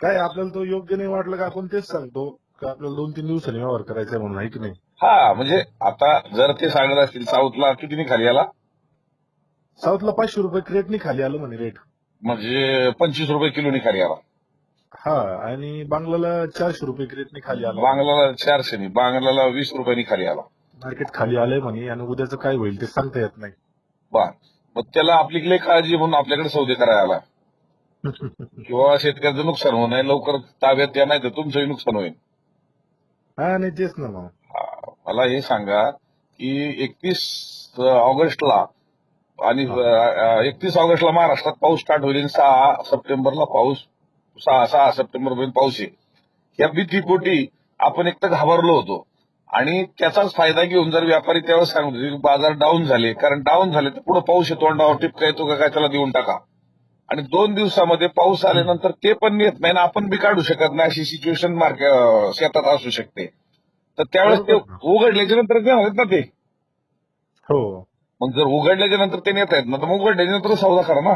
काय आपल्याला तो योग्य नाही वाटलं का आपण तेच सांगतो का आपल्याला दोन तीन दिवसांनी व्यवहार करायचा म्हणून आहे की नाही? हा म्हणजे आता जर ते सांगत असतील साऊथला कितीने खाली आला? साऊथला पाचशे रुपये क्रेटनी खाली आलं म्हणे रेट म्हणजे पंचवीस रुपये किलोनी खाली आला. हा आणि बांगलाला चारशे रुपये क्रेटनी खाली आलं. बांगलाला चारशेनी बांगलाला वीस रुपयांनी खाली आला. मार्केट खाली आलंय म्हणे आणि उद्याचं काय होईल ते सांगता येत नाही. बर. मग त्याला आपली लई काळजी म्हणून आपल्याकडे सौदे करायला आला. किंवा शेतकऱ्याचं नुकसान नये लवकर ताब्यात या नाही तर तुमचंही नुकसान होईल. हा नाही तेच ना मग. मला हे सांगा की एकतीस ऑगस्टला आणि एकतीस ऑगस्टला महाराष्ट्रात पाऊस स्टार्ट होईल सहा सप्टेंबरला पाऊस सहा सहा सप्टेंबर पर्यंत पाऊस येईल. या भीतीपोटी आपण एक तर घाबरलो होतो आणि त्याचाच फायदा घेऊन जर व्यापारी त्यावेळेस सांगत बाजार डाऊन झाले कारण डाऊन झाले तर पुढे पाऊस येतो अंडावर टिपका येतो का काय त्याला देऊन टाका. आणि दोन दिवसामध्ये पाऊस आल्यानंतर ते पण येत नाही आणि आपण बी काढू शकत नाही अशी सिच्युएशन मार्केट शेतात असू शकते. तर त्यावेळेस ते. उघडल्याच्या नंतर ते आहेत ना ते. हो. मग जर उघडल्याच्या नंतर ते नेत आहेत ना तर मग उघडल्याच्या नंतर सौदा करा ना.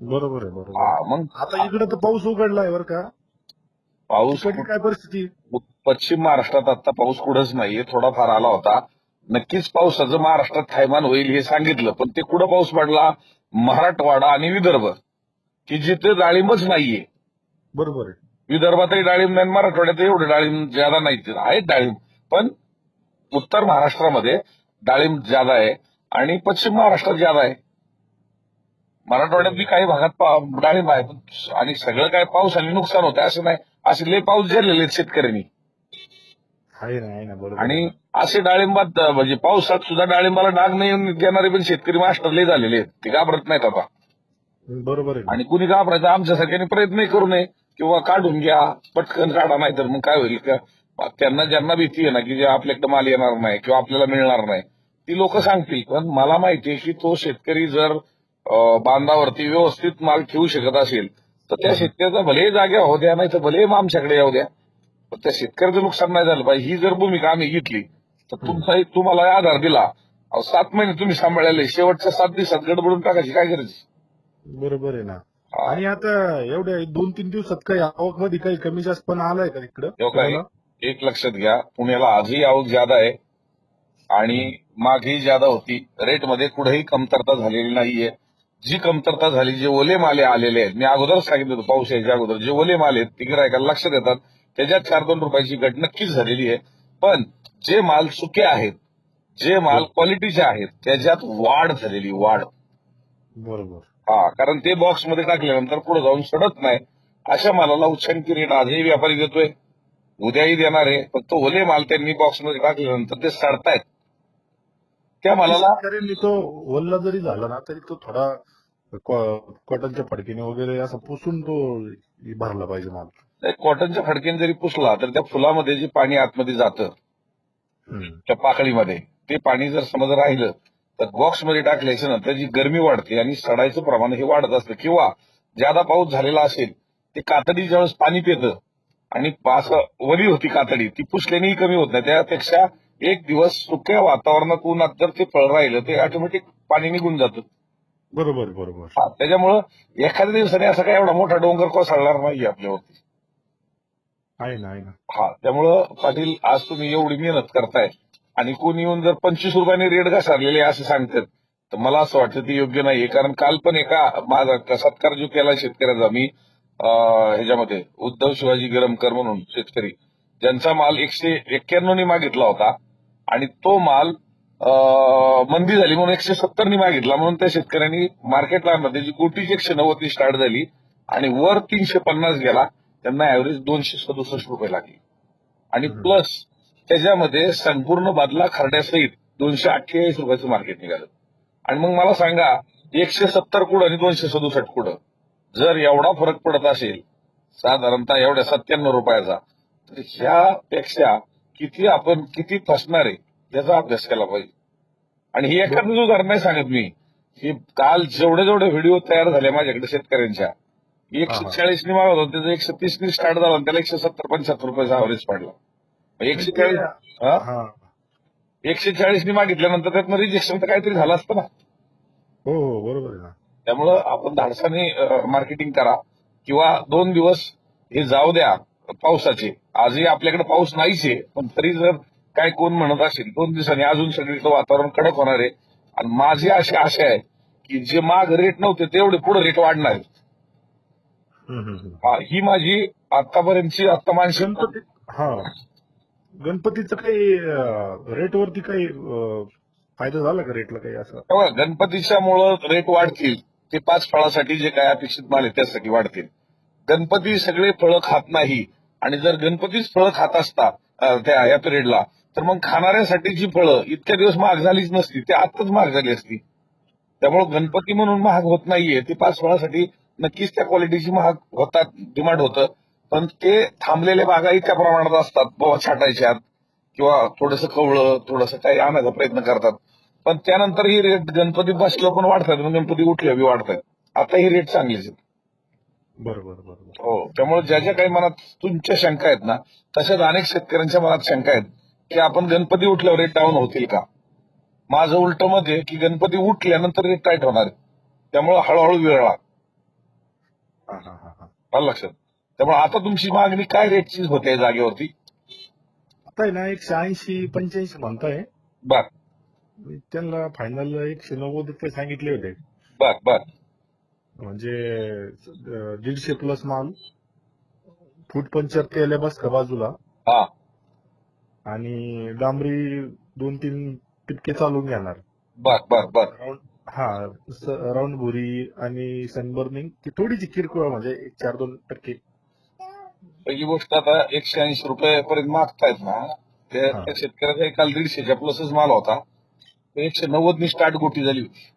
बरोबर आहे बरोबर मग आता इकडे तर पाऊस उघडलाय बरं का. पाऊस काय परिस्थिती? पश्चिम महाराष्ट्रात आता पाऊस कुठंच नाहीये थोडाफार आला होता. नक्कीच पावसाचं महाराष्ट्रात थैमान होईल हे सांगितलं पण ते कुठं पाऊस पडला? मराठवाडा आणि विदर्भ की जिथे डाळिंबच नाहीये. बरोबर आहे. विदर्भातही डाळिंब नाही मराठवाड्यात एवढे डाळिंब ज्यादा नाही. आहेत डाळिंब पण उत्तर महाराष्ट्रामध्ये डाळिंब ज्यादा आहे आणि पश्चिम महाराष्ट्रात ज्यादा आहे. मराठवाड्यात बी काही भागात डाळिंब आहे आणि सगळं काय पाऊस आणि नुकसान होतं असं नाही. असे लय पाऊस झेललेले आहेत शेतकऱ्यांनी. आहे ना आहे ना बरोबर आणि असे डाळिंबात म्हणजे पावसात सुद्धा डाळिंबाला डाग नाही येऊन देणारे पण शेतकरी मास्टर लय झालेले आहेत. ते घाबरत नाहीत आता. बरोबर आहे आणि कुणी घाबरायचं आमच्यासारख्याने प्रयत्नही करू नये. किंवा काढून घ्या पटकन काढा नाही तर मग काय होईल? का त्यांना ज्यांना भीती आहे ना की जे आपल्याकडे माल येणार नाही किंवा आपल्याला मिळणार नाही ती लोक सांगतील. पण मला माहिती आहे की तो शेतकरी जर बांधावरती व्यवस्थित माल ठेवू शकत असेल तर त्या शेतकऱ्याचा भले जाग्या होऊ द्या नाही तर भले आमच्याकडे येऊ द्या. त्या शेतकऱ्याचं नुकसान नाही झालं पाहिजे ही जर भूमिका आम्ही घेतली तर तुमचा तुम्हाला आधार दिला. अहो, सात महिने तुम्ही सांभाळले शेवटच्या सात दिवसात गडबडून टाकायची काय गरज? बरोबर आहे ना. आणि आता एवढ्या दोन तीन दिवसात काही आवकमध्ये काही कमी जास्त पण आलाय का हो काय? तिकडं एक लक्षात घ्या. पुण्याला आजही आवक ज्यादा आहे आणि मागही ज्यादा होती. रेटमध्ये कुठेही कमतरता झालेली नाहीये. जी कमतरता झाली जे ओले माले आलेले आहेत. मी अगोदरच सांगितलं होतं पाऊस यायच्या अगोदर. जे ओले माले आहेत ती गिरायकाला लक्षात येतात. त्याच्यात चार दोन रुपयाची घट नक्कीच झालेली आहे. पण जे माल सुके आहेत जे माल क्वालिटीचे आहेत त्याच्यात वाढ झालेली वाढ. बरोबर. हा कारण ते बॉक्समध्ये टाकल्यानंतर पुढे जाऊन सडत नाही. अशा मालाला उच्चांकी रेट आजही व्यापारी देतोय. उद्याही देणार आहे फक्त ओले माल त्यांनी बॉक्समध्ये टाकल्यानंतर ते सडतायत. त्या मालाला तो वल्ला जरी झाला ना तरी तो थोडा कॉटनच्या फडकीने वगैरे असं पुसून तो भरला पाहिजे माल. कॉटनच्या फडक्याने जरी पुसला तर त्या फुलामध्ये जे पाणी आतमध्ये जातं. त्या पाकळीमध्ये ते पाणी जर समज राहिलं तर बॉक्समध्ये टाकल्याच्या नंतर जी गरमी वाढते आणि सडायचं प्रमाण हे वाढत असतं. किंवा ज्यादा पाऊस झालेला असेल ते कातडी ज्यावेळेस पाणी पितं आणि असं वली होती कातडी ती पुसल्यानेही कमी होत नाही. त्यापेक्षा एक दिवस सुक्या वातावरणात उन्हात जर ते फळ राहिलं ते ऑटोमॅटिक पाणी निघून जातं. बरोबर बरोबर. त्याच्यामुळं एखाद्या दिवसाने असा काय एवढा मोठा डोंगर कोसळणार नाही आपल्यावरती. आहे ना आहे ना. हा त्यामुळं पाटील आज तुम्ही एवढी मेहनत करताय आणि कोणी येऊन जर पंचवीस रुपयाने रेट घसरलेले असं सांगतात तर मला असं वाटतं ते योग्य नाहीये. कारण काल पण एका माझा सत्कार जो केला शेतकऱ्याचा मी ह्याच्यामध्ये उद्धव शिवाजी गिरमकर म्हणून शेतकरी. ज्यांचा माल एकशे एक्क्याण्णवनी मागितला होता आणि तो माल मंदी झाली म्हणून एकशे सत्तरनी मागितला म्हणून त्या शेतकऱ्यांनी मार्केटला आणला. त्याची कोटीची एकशे नव्वदनी स्टार्ट झाली आणि वर तीनशे पन्नास गेला. त्यांना ऍव्हरेज दोनशे सदुसष्ट रुपये लागले. आणि. प्लस त्याच्यामध्ये संपूर्ण बादला खरड्यासहित दोनशे अठ्ठेचाळीस रुपयाचं मार्केट निघालं. आणि मग मला सांगा एकशे सत्तर कुठं आणि दोनशे सदुसष्ट कुठं? जर एवढा फरक पडत असेल साधारणतः एवढ्या सत्त्याण्णव रुपयाचा तर ह्यापेक्षा किती आपण किती फसणार आहे याचा अभ्यास केला पाहिजे. आणि ही एखादं उदाहरण नाही सांगत मी. ही काल जेवढे जेवढे व्हिडिओ तयार झाले माझ्याकडे शेतकऱ्यांच्या एकशे हा. चाळीसनी मागत होते त्याचं एकशे तीसनी स्टार्ट झाला आणि त्याला एकशे सत्तर पंच्याहत्तर रुपयाचा अवरेज पडला. मग एकशे चाळीस एकशे चाळीसनी मागितल्यानंतर त्यातनं रिजेक्शन तर काहीतरी झालं असतं ना. हो हो बरोबर आहे ना. त्यामुळं आपण धाडसाने मार्केटिंग करा किंवा दोन दिवस हे जाऊ द्या पावसाचे. आजही आपल्याकडे पाऊस नाहीच आहे पण तरी जर काय कोण म्हणत असेल दोन दिवसांनी अजून सगळीकडे वातावरण कडक होणार आहे. आणि माझी अशी आशा आहे की जे माग रेट नव्हते तेवढे पुढे रेट वाढणार आहेत. हा, ही माझी आतापर्यंतची आता मानसिक गणपती हा. गणपतीचं काही रेट वरती काही अं, फायदा झाला का रेटला काही असं? तेव्हा गणपतीच्या मुळे रेट वाढतील. ते पाच फळासाठी जे काय अपेक्षित माल आहे त्यासाठी वाढतील. गणपती सगळे फळं खात नाही. आणि जर गणपतीच फळं खात असता अं, त्या या पिरियडला तर मग खाणाऱ्यासाठी जी फळं इतक्या दिवस महाग झालीच नसती ते आत्ताच महाग झाली असती. त्यामुळे गणपती म्हणून महाग होत नाहीये. ते पाच फळासाठी नक्कीच त्या क्वालिटीची महाग होतात डिमांड होतं. पण ते थांबलेले बागाही त्या प्रमाणात असतात बाबा छाटायच्यात किंवा थोडंसं कवळं थोडंसं काही आणायचा प्रयत्न करतात. पण त्यानंतर ही रेट गणपती बसल्यावर पण वाढतात गणपती उठल्या बी वाढतात. आता ही रेट चांगलीच आहेत. बरोबर बरोबर. हो त्यामुळे ज्या ज्या काही मनात तुमच्या शंका आहेत ना तशाच अनेक शेतकऱ्यांच्या मनात शंका आहेत की आपण गणपती उठल्यावर रेट डाऊन होतील का? माझं उलट मत आहे की गणपती उठल्यानंतर रेट टाईट होणार त्यामुळे हळूहळू वेळ हा हा हा हा. लक्षात त्यामुळे आता तुमची मागणी काय रेटची होते जागेवरती? आता ना एकशे ऐंशी पंच्याऐंशी म्हणताय. बर. त्यांना फायनल एकशे नव्वद रुपये सांगितले होते. बर बर. म्हणजे दीडशे प्लस माल. फूट पंचर केल्या बस का बाजूला. हा. आणि डांबरी दोन तीन टिपके चालून घेणार. बर बर बर. हा राऊंड भुरी आणि सनबर्निंग ती थोडीशी किरकोळ म्हणजे एक चार दोन टक्के. पहिली गोष्ट आता एकशे ऐंशी रुपयापर्यंत मागतायत ना त्या शेतकऱ्याचा काल दीडशेच्या प्लसच माल होता. एकशे नव्वद नि स्टार्ट गोटी झाली होती.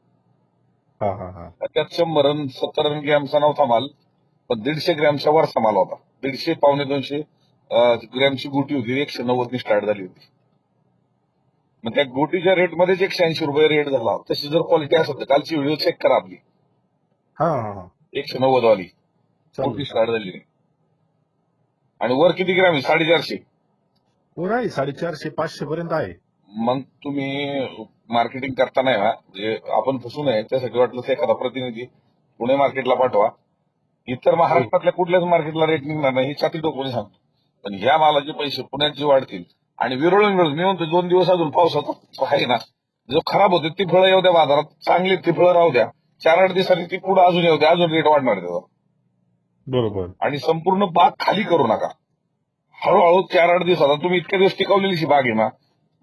हा हा हा. त्यात शंभर रन सत्तर रन ग्रॅमचा नव्हता माल पण दीडशे ग्रॅमचा वरचा माल होता. दीडशे पावणे दोनशे ग्रॅमची गोटी होती एकशे नव्वद नि स्टार्ट झाली होती. मग त्या गोटीच्या रेटमध्येच एकशे ऐंशी रुपये रेट झाला. तशी जर क्वालिटी असत तर कालची व्हिडिओ चेक करा आपली. हा हा हा. एकशे नव्वद वाली. गोटी स्टार्ट झाली नाही. आणि वर किती ग्रॅम आहे? साडेचारशे. वर आहे साडेचारशे पाचशे पर्यंत आहे. मग तुम्ही मार्केटिंग करताना आहे ना म्हणजे आपण फसू नये त्यासाठी वाटलं एखादा प्रतिनिधी पुणे मार्केटला पाठवा. इतर महाराष्ट्रातल्या कुठल्याच मार्केटला रेट निघणार नाही ही छाती डोकून सांगतो. पण ह्या मालाचे पैसे पुण्यात जे वाढतील आणि विरळून विरळून मी म्हणतो दोन दिवस अजून पावसाचा आहे ना. जो खराब होते ती फळं येऊ द्या बाजारात. चांगली ती फळं राहू द्या. चार आठ दिवसांनी ती पुढे अजून येऊ द्या. अजून रेट वाढणार त्याचा. बरोबर. आणि संपूर्ण बाग खाली करू नका. हळूहळू चार आठ दिवसात तुम्ही इतक्या दिवस टिकवलेली बाग आहे ना.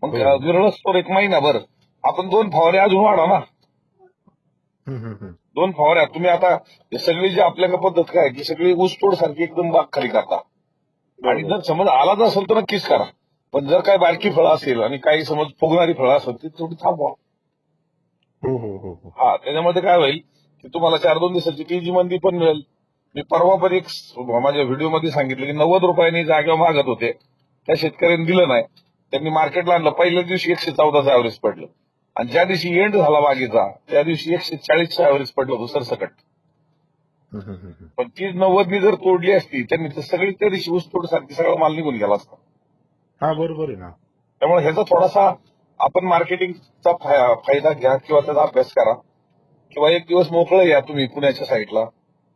मग. विरळच तर एक महिनाभर आपण दोन फवारे अजून वाढा ना. दोन फवाऱ्या तुम्ही आता सगळी जी आपल्याकडे पद्धत काय की सगळी ऊसतोड सारखी एकदम बाग खाली करता. आणि जर समज आलाच असेल तर नक्कीच करा. पण जर काय बारकी फळं असेल आणि काही समज फुगणारी फळं असेल ती थोडी थांबवा. हो त्याच्यामध्ये काय होईल की तुम्हाला चार दोन दिवसाची टीजी मंदी पण मिळेल. मी परवा पण एक माझ्या व्हिडिओमध्ये सांगितलं की नव्वद रुपयांनी जागेवर मागत होते. त्या शेतकऱ्यांनी दिलं नाही. त्यांनी मार्केटला आणलं. पहिल्या दिवशी एकशे चौदाचं ऍव्हरेज पडलं. आणि ज्या दिवशी एंड झाला बागेचा त्या दिवशी एकशे चाळीसचं ऍव्हरेज पडलं होतं सरसकट. पण ती नव्वदनी जर तोडली असती त्यांनी तर सगळी त्या दिवशी ऊस तोड सारखी सगळा माल निघून गेला असता. हा बरोबर आहे ना. त्यामुळे ह्याचा थोडासा आपण मार्केटिंगचा फायदा घ्या किंवा त्याचा अभ्यास करा. किंवा एक दिवस मोकळं या तुम्ही पुण्याच्या साईडला.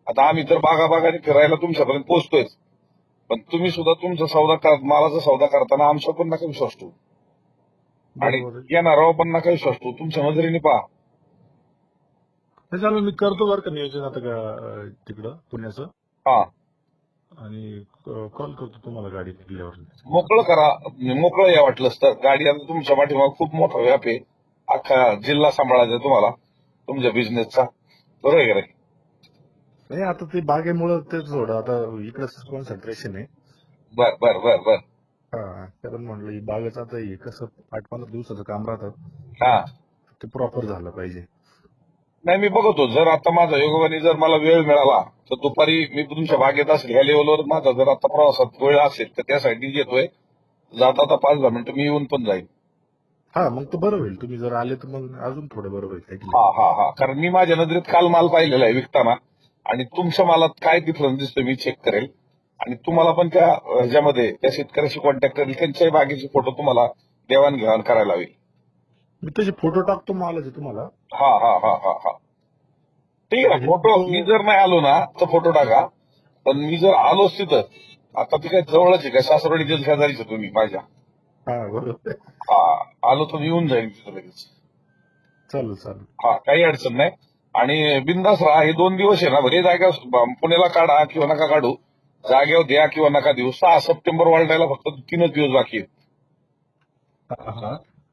आता आम्ही तर बागा बागाने फिरायला तुमच्यापर्यंत पोहोचतोय पण तुम्ही सुद्धा तुमचा सौदा मालाचा सौदा करताना आमच्या पण नका विश्वास ठेवू. आणि. येणारा पण नका विश्वास ठेवू. तुमच्या नजरेने पहा. त्याच्यामुळे मी करतो बरं का नियोजन आता तिकडं पुण्याचं? हा. आणि कॉल करतो तुम्हाला गाडी निघल्यावर मोकळं करा. मोकळं या वाटलंच तर गाडी आता तुमच्या पाठीमाग खूप मोठा व्याप आहे. अख्खा जिल्हा सांभाळायचा तुम्हाला. तुमच्या बिझनेसचा बरोबर आहे का नाही? नाही आता ते बागेमुळं ते थोडं आता इकडे कॉन्सन्ट्रेशन आहे. बर बर बर बर. हा कारण म्हणलं ही बागच आता हे कसं आठ पंधरा दिवसाचं काम राहतं. हा. ते प्रॉपर झालं पाहिजे. नाही मी बघतो. जर आता माझा योगाने जर मला वेळ मिळाला तर दुपारी मी तुमच्या बागेत असेल ह्या लेवलवर माझा जर आता प्रवासात वेळ असेल तर त्यासाठी येतोय. जाता आता पाच दहा मिनिटं मी येऊन पण जाईल हा मग तर बरं होईल. तुम्ही जर आले तर मग अजून थोडं बरं होईल है हा? हा. कारण मी माझ्या नजरेत काल माल पाहिलेला आहे विकताना. आणि तुमच्या मालात काय डिफरन्स दिसतोय मी चेक करेल. आणि तुम्हाला पण त्या ह्याच्यामध्ये त्या शेतकऱ्याशी कॉन्टॅक्ट करेल त्यांच्याही बागेचे फोटो तुम्हाला देवाणघेवाण करायला हवी मी तसे फोटो टाकतो मालाचे तुम्हाला. हा हा हा हा हा. ठीक आहे फोटो मी जर नाही आलो ना तर फोटो टाका. पण मी जर आलोच तिथं आता ती काय जवळच आहे काय सासरवाडीच्या शेजारीच आहे तुम्ही माझ्या. हा बरोबर. हा आलो तर मी येऊन जाईल तिथं लगेच. चालेल चालेल. हा काही अडचण नाही. आणि बिंदास राहा हे दोन दिवस आहे ना भले जागा पुण्याला काढा किंवा नका काढू. जागेवर द्या किंवा नका देऊ. सहा सप्टेंबर वाढायला फक्त तीनच दिवस बाकी आहेत.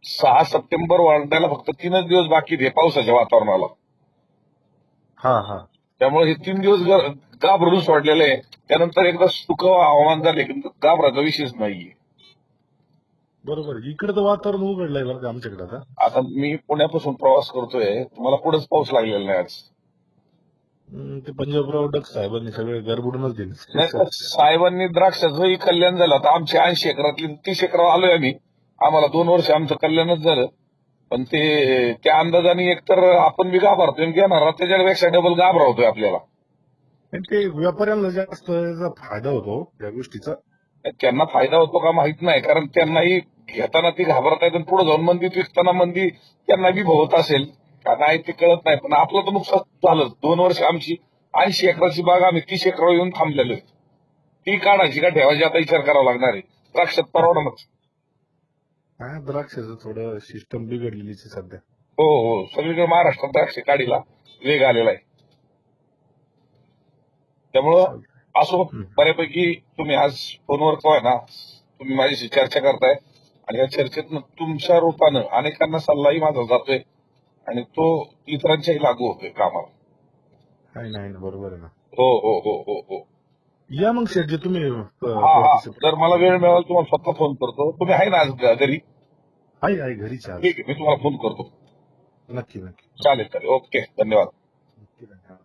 सहा सप्टेंबर वाढायला फक्त तीनच दिवस बाकी आहेत हे पावसाच्या वातावरणाला. हा हा. त्यामुळे हे तीन दिवस घाबरून सोडलेले आहे. त्यानंतर एकदा सुकं हवामान झाले की घाबराचा विषयच नाहीये. बरोबर इकडे तर वातावरण उघडलंय बरं आमच्याकडे आता? आता मी पुण्यापासून प्रवास करतोय. तुम्हाला पुढेच पाऊस लागलेला नाही आज. ते पंजाबराव डक साहेबांनी सगळे गरबडूनच दिले. साहेबांनी द्राक्षाचंही कल्याण झालं. आता आमच्या ऐंशी एकरातली तीस एकरावर आलोय आम्ही. आम्हाला दोन वर्ष आमचं कल्याणच झालं. पण ते त्या अंदाजाने एकतर आपण बी घाबरतोय घेणार त्याच्यापेक्षा डबल घाबरवतोय आपल्याला. ते व्यापाऱ्यांना जास्त फायदा होतो या गोष्टीचा? त्यांना फायदा होतो का माहीत नाही कारण त्यांनाही घेताना ती घाबरत आहेत पुढे जाऊन मंदीत विकताना मंदी त्यांना बी भोवत असेल. का नाही ते कळत नाही पण आपलं तर नुकसान झालं. दोन वर्ष आमची ऐंशी एकराची बाग आम्ही तीस एकरावर येऊन थांबलेलो. ती काढायची का ठेवायची? आता विचार करावा लागणार आहे. द्राक्षात परवडणार हा द्राक्षाचं थोडं सिस्टम बिघडलेलीच आहे सध्या. हो हो. सगळीकडे महाराष्ट्रात द्राक्ष काढीला वेग आलेला आहे. त्यामुळं असो. बऱ्यापैकी तुम्ही आज फोनवर काय ना तुम्ही माझ्याशी चर्चा करताय. आणि या चर्चेतनं तुमच्या रूपानं अनेकांना सल्लाही माझा जातोय. आणि तो इतरांच्याही लागू होतोय कामाला नाही नाही. ना, बरोबर आहे ना. हो हो हो हो हो. या मग शेटजी तुम्ही अं, हा हा. जर मला वेळ मिळाला तुम्हाला स्वतः फोन करतो. तुम्ही आहे ना आज घरी? आहे आहे घरीच आहे आज. ठीक आहे मी तुम्हाला फोन करतो. नक्की नक्की. चालेल चालेल. ओके धन्यवाद. नक्की धन्यवाद.